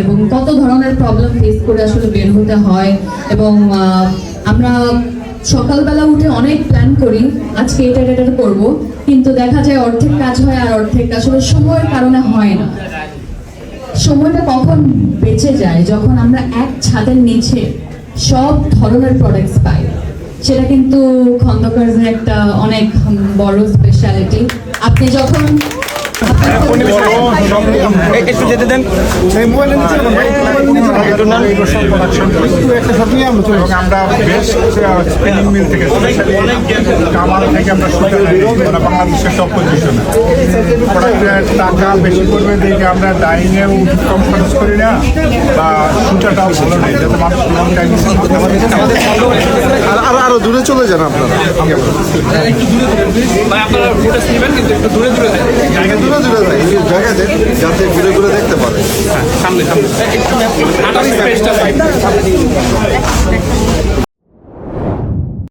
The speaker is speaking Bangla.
এবং কত ধরনের প্রবলেম ফেস করে আসলে বের হতে হয় এবং আমরা সকালবেলা উঠে অনেক প্ল্যান করি, আজকে এটা এটা করব, কিন্তু দেখা যায় অর্ধেক কাজ হয় আর অর্ধেক আসলে সময়ের কারণে হয় না। সময়টা কখন বেঁচে যায়, যখন আমরা এক ছাদের নিচে সব ধরনের প্রোডাক্টস পাই, সেটা কিন্তু খন্দকারদের একটা অনেক বড় স্পেশালিটি আপনি যখন একটু যেতে দেন। আমরা বেশ স্পিনিং মিল থেকে কামাল থেকে আমরা সুতা মানে বাংলাদেশের সব পজিশনে টাকা বেশি করবে দেখে আমরা ডাইংয়েও কম খরচ করি না বা সুতাটাও ভালো নেই। যাতে মানুষ লং টাইম আর আর আরও দূরে চলে যান আপনারা। দূরে দূরে জায়গা যাতে ঘুরে দেখতে পারে। সামনে সামনে। স্পেসটা